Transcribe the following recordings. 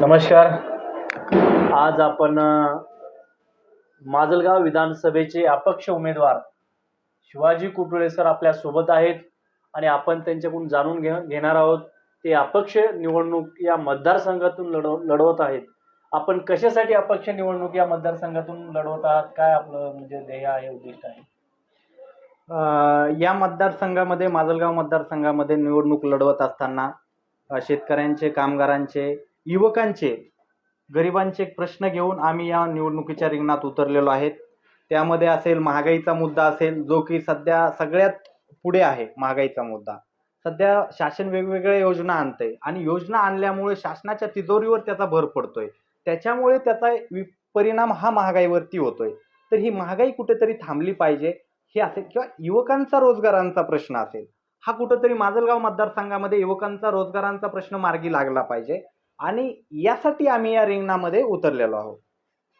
नमस्कार. आज आपण माजलगाव विधानसभेचे अपक्ष उमेदवार शिवाजी कुटुळे सर आपल्यासोबत आहेत आणि आपण त्यांच्याकडून जाणून घे घेणार आहोत. ते अपक्ष निवडणूक या मतदारसंघातून लढव लढवत आहेत. आपण कशासाठी अपक्ष निवडणूक या मतदारसंघातून लढवत आहात? काय आपलं म्हणजे ध्येय आहे उद्दिष्ट आहे? या मतदारसंघामध्ये माजलगाव मतदारसंघामध्ये निवडणूक लढवत असताना शेतकऱ्यांचे कामगारांचे युवकांचे गरिबांचे प्रश्न घेऊन आम्ही या निवडणुकीच्या रिंगणात उतरलेलो आहेत. त्यामध्ये असेल महागाईचा मुद्दा असेल जो की सध्या सगळ्यात पुढे आहे महागाईचा मुद्दा. सध्या शासन वेगवेगळ्या योजना आणतंय आणि योजना आणल्यामुळे शासनाच्या तिजोरीवर त्याचा भर पडतोय. त्याच्यामुळे त्याचा वि- परिणाम हा महागाईवरती होतोय. तर ही महागाई कुठेतरी थांबली पाहिजे हे असेल किंवा युवकांचा रोजगारांचा प्रश्न असेल हा कुठंतरी माजलगाव मतदारसंघामध्ये युवकांचा रोजगारांचा प्रश्न मार्गी लागला पाहिजे. आणि यासाठी आम्ही या रिंगणामध्ये उतरलेलो आहोत.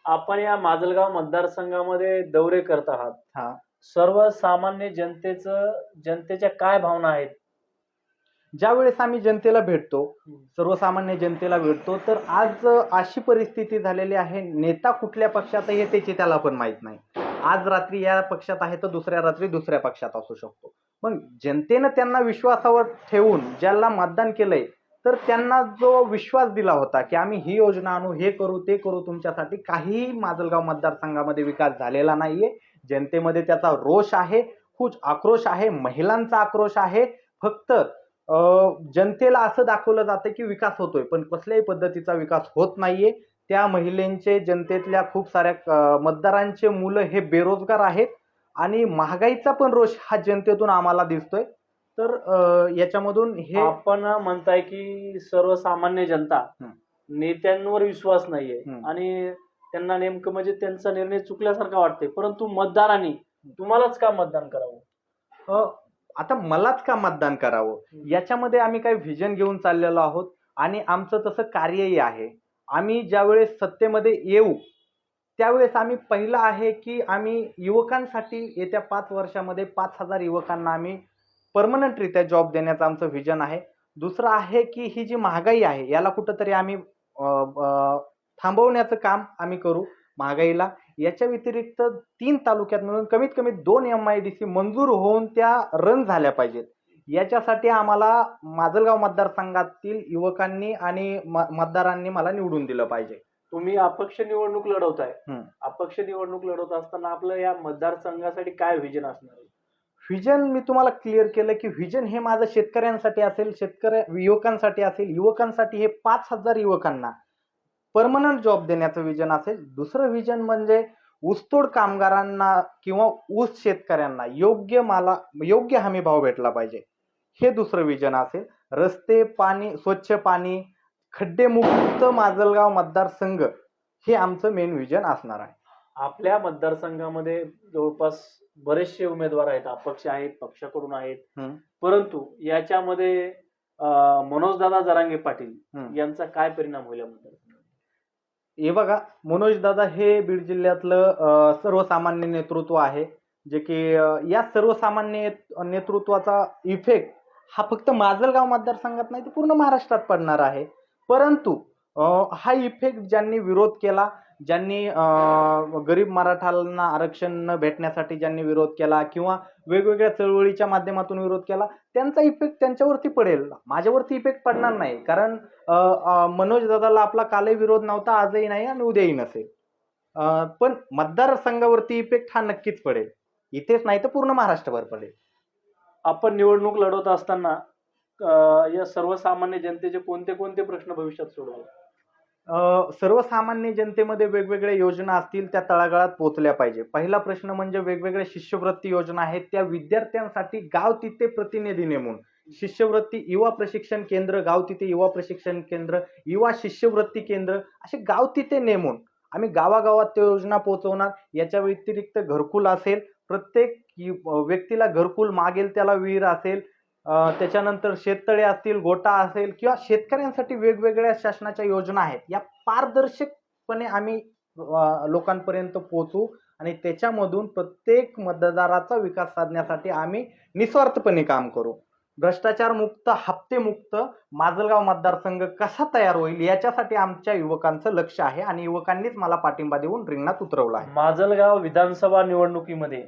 आपण या माजलगाव मतदारसंघामध्ये दौरे करत आहात. हा. सर्वसामान्य जनतेचं जनतेच्या काय भावना आहेत? ज्यावेळेस आम्ही जनतेला भेटतो सर्वसामान्य जनतेला भेटतो तर आज अशी परिस्थिती झालेली आहे नेता कुठल्या पक्षात आहे त्याची त्याला पण माहीत नाही. आज रात्री या पक्षात आहे तर दुसऱ्या रात्री दुसऱ्या पक्षात असू शकतो. मग जनतेनं त्यांना विश्वासावर ठेवून ज्याला मतदान केलंय तर त्यांना जो विश्वास दिला होता की आम्ही ही योजना आणू हे करू ते करू तुमच्यासाठी काहीही माजलगाव मतदारसंघामध्ये विकास झालेला नाहीये. जनतेमध्ये त्याचा रोष आहे खूप आक्रोश आहे महिलांचा आक्रोश आहे. फक्त जनतेला असं दाखवलं जातं की विकास होतोय पण कसल्याही पद्धतीचा विकास होत नाहीये. त्या महिलेंचे जनतेतल्या खूप साऱ्या मतदारांचे मुलं हे बेरोजगार आहेत. आणि महागाईचा पण रोष हा जनतेतून आम्हाला दिसतोय. तर याच्यामधून हे आपण म्हणताय की सर्वसामान्य जनता. नेत्यांवर विश्वास नाहीये. आणि त्यांना नेमकं म्हणजे त्यांचा निर्णय चुकल्यासारखा वाटते परंतु मतदारांनी तुम्हालाच का मतदान करावं? आता मलाच का मतदान करावं? याच्यामध्ये आम्ही काही व्हिजन घेऊन चाललेलो आहोत आणि आमचं तसं कार्यही आहे. आम्ही ज्यावेळेस सत्तेमध्ये येऊ त्यावेळेस आम्ही पहिलं आहे की आम्ही युवकांसाठी येत्या पाच वर्षामध्ये पाच हजार युवकांना आम्ही परमनंटरित्या जॉब देण्याचं आमचं व्हिजन आहे. दुसरं आहे की ही जी महागाई आहे याला कुठंतरी आम्ही थांबवण्याचं काम आम्ही करू महागाईला. याच्या व्यतिरिक्त तीन तालुक्यात मिळून कमीत कमी दोन एम आय डी सी मंजूर होऊन त्या रन झाल्या पाहिजेत. याच्यासाठी आम्हाला माजलगाव मतदारसंघातील युवकांनी आणि म- मतदारांनी मला निवडून दिलं पाहिजे. तुम्ही अपक्ष निवडणूक लढवताय. अपक्ष निवडणूक लढवत असताना आपलं या मतदारसंघासाठी काय विजन असणार आहे? व्हिजन मी तुम्हाला क्लिअर केलं की व्हिजन हे माझं शेतकऱ्यांसाठी असेल शेतकऱ्या युवकांसाठी असेल युवकांसाठी हे पाच हजार युवकांना परमनंट जॉब देण्याचं व्हिजन असेल. दुसरं व्हिजन म्हणजे ऊसतोड कामगारांना किंवा ऊस शेतकऱ्यांना योग्य माला योग्य हमी भाव भेटला पाहिजे. हे दुसरं विजन असेल. रस्ते पाणी स्वच्छ पाणी खड्डेमुक्त माजलगाव मतदारसंघ हे आमचं मेन विजन असणार आहे. आपल्या मतदारसंघामध्ये जवळपास बरेचसे उमेदवार आहेत अपक्ष आहेत पक्षाकडून आहेत हं. परंतु याच्यामध्ये मनोजदादा जरांगे पाटील हं. यांचा काय परिणाम होईल या मतदारसंघात हे बघा मनोज दादा हे बीड जिल्ह्यातलं अ, सर्वसामान्य नेतृत्व आहे जे की अ, या सर्वसामान्य नेतृत्वाचा इफेक्ट हा फक्त माजलगाव मतदारसंघात नाही तर पूर्ण महाराष्ट्रात पडणार आहे परंतु हा इफेक्ट ज्यांनी विरोध केला ज्यांनी गरीब मराठांना आरक्षण न भेटण्यासाठी ज्यांनी विरोध केला किंवा वेगवेगळ्या चळवळीच्या माध्यमातून विरोध केला त्यांचा इफेक्ट त्यांच्यावरती पडेल. माझ्यावरती इफेक्ट पडणार नाही. कारण मनोज दादाला आपला कालही विरोध नव्हता आजही नाही आणि उद्याही नसेल. पण मतदारसंघावरती इफेक्ट हा नक्कीच पडेल. इथेच नाही तर पूर्ण महाराष्ट्रभर पडेल. आपण निवडणूक लढवत असताना या सर्वसामान्य जनतेचे कोणते कोणते प्रश्न भविष्यात सोडवाल सर्वसामान्य जनतेमध्ये वेगवेगळ्या योजना असतील त्या तळागाळात पोहोचल्या पाहिजे. पहिला प्रश्न म्हणजे वेगवेगळ्या शिष्यवृत्ती योजना आहेत त्या विद्यार्थ्यांसाठी गाव तिथे प्रतिनिधी नेमून. शिष्यवृत्ती युवा प्रशिक्षण केंद्र गाव तिथे युवा प्रशिक्षण केंद्र युवा शिष्यवृत्ती केंद्र असे गाव तिथे नेमून. आम्ही गावागावात त्या योजना पोहोचवणार याच्या व्यतिरिक्त घरकुल असेल प्रत्येक व्यक्तीला घरकुल मागेल त्याला विहीर असेल त्याच्यानंतर शेततळे असतील गोटा असेल किंवा शेतकऱ्यांसाठी वेगवेगळ्या शासनाच्या योजना आहेत या पारदर्शकपणे आम्ही लोकांपर्यंत पोहोचू आणि त्याच्यामधून प्रत्येक मतदाराचा विकास साधण्यासाठी आम्ही निस्वार्थपणे काम करू. भ्रष्टाचार मुक्त हप्ते मुक्त माजलगाव मतदारसंघ कसा तयार होईल याच्यासाठी आमच्या युवकांचं लक्ष आहे आणि युवकांनीच मला पाठिंबा देऊन रिंगणात उतरवलं आहे. माजलगाव विधानसभा निवडणुकीमध्ये.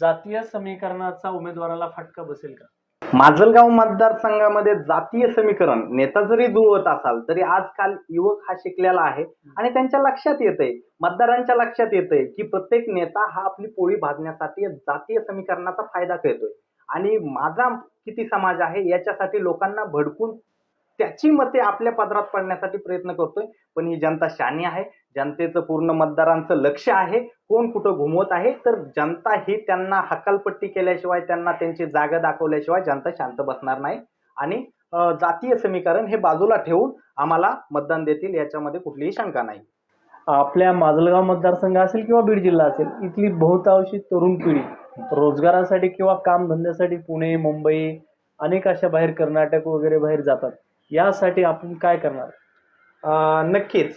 जातीय समीकरणाचा उमेदवाराला फटका बसेल का? माजलगाव मतदारसंघामध्ये जातीय समीकरण नेता जरी जुळवत असाल तरी आजकाल युवक हा शिकलेला आहे आणि त्यांच्या लक्षात येतंय मतदारांच्या लक्षात येतंय की प्रत्येक नेता हा आपली पोळी भाजण्यासाठी जातीय समीकरणाचा फायदा करतोय. आणि माझा किती समाज आहे याच्यासाठी लोकांना भडकून त्याची मते आपल्या पदरात पडण्यासाठी प्रयत्न करतोय. पण ही जनता शानी आहे. जनतेचं पूर्ण मतदारांचं लक्ष आहे. कोण कुठं घुमवत आहे? तर जनता ही त्यांना हकालपट्टी केल्याशिवाय त्यांना त्यांची जागा दाखवल्याशिवाय जनता शांत बसणार नाही. आणि जातीय समीकरण हे बाजूला ठेवून आम्हाला मतदान देतील याच्यामध्ये कुठलीही शंका नाही. आपल्या माजलगाव मतदारसंघ असेल किंवा बीड जिल्हा असेल इथली बहुतांशी तरुण पिढी रोजगारासाठी किंवा कामधंद्यासाठी पुणे मुंबई अनेक अशा बाहेर कर्नाटक वगैरे बाहेर जातात. यासाठी आपण काय करणार? नक्कीच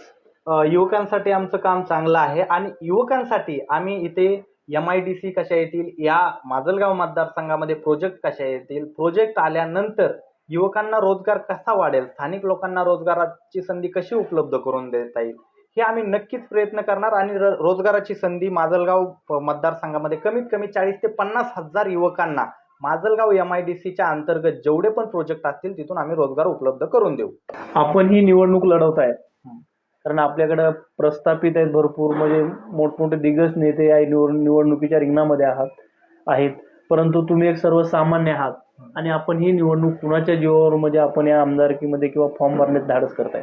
युवकांसाठी आमचं काम चांगलं आहे आणि युवकांसाठी आम्ही इथे एम आय डी सी कशा येतील या माजलगाव मतदारसंघामध्ये प्रोजेक्ट कशा येतील प्रोजेक्ट आल्यानंतर युवकांना रोजगार कसा वाढेल स्थानिक लोकांना रोजगाराची संधी कशी उपलब्ध करून देता येईल हे आम्ही नक्कीच प्रयत्न करणार आणि र- रोजगाराची संधी माजलगाव प- मतदारसंघामध्ये कमीत कमी चाळीस ते पन्नास हजार युवकांना माजलगाव एम आय डी सीच्या अंतर्गत जेवढे पण प्रोजेक्ट असतील तिथून आम्ही रोजगार उपलब्ध करून देऊ. आपण ही निवडणूक लढवताय कारण आपल्याकडं प्रस्थापित आहेत भरपूर म्हणजे मोठमोठे दिग्गज नेते या निवड निवडणुकीच्या रिंगणामध्ये आहात आहेत. परंतु तुम्ही एक सर्वसामान्य आहात. आणि आपण ही निवडणूक कुणाच्या जीवावर म्हणजे आपण या आमदारकीमध्ये किंवा फॉर्म भरण्यात धाडस करताय?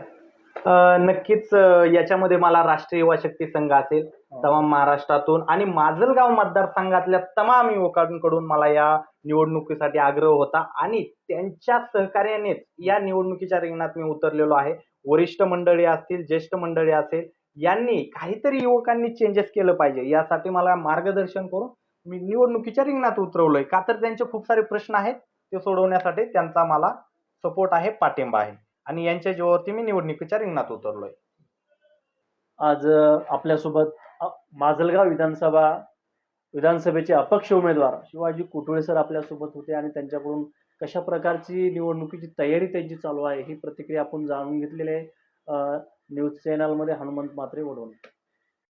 नक्कीच याच्यामध्ये मला राष्ट्रीय युवा शक्ती संघ असेल तमाम महाराष्ट्रातून आणि माजलगाव मतदारसंघातल्या तमाम युवकांकडून मला या निवडणुकीसाठी आग्रह होता आणि त्यांच्या सहकार्यानेच या निवडणुकीच्या रिंगणात मी उतरलेलो आहे. वरिष्ठ मंडळी असतील ज्येष्ठ मंडळी असेल यांनी काहीतरी युवकांनी चेंजेस केलं पाहिजे. यासाठी मला मार्गदर्शन करून मी निवडणुकीच्या रिंगणात उतरवलोय. का तर त्यांचे खूप सारे प्रश्न आहेत ते सोडवण्यासाठी त्यांचा मला सपोर्ट आहे पाठिंबा आहे. आणि यांच्या जीवावरती मी निवडणुकीच्या रिंगणात उतरलोय. आज आपल्यासोबत माजलगाव विधानसभा विधानसभेचे अपक्ष उमेदवार शिवाजी कुटुळे सर आपल्यासोबत होते आणि त्यांच्याकडून कशा प्रकारची निवडणुकीची तयारी त्यांची चालू आहे ही प्रतिक्रिया आपण जाणून घेतलेली आहे. न्यूज चॅनलमध्ये हनुमंत मात्रे वडवून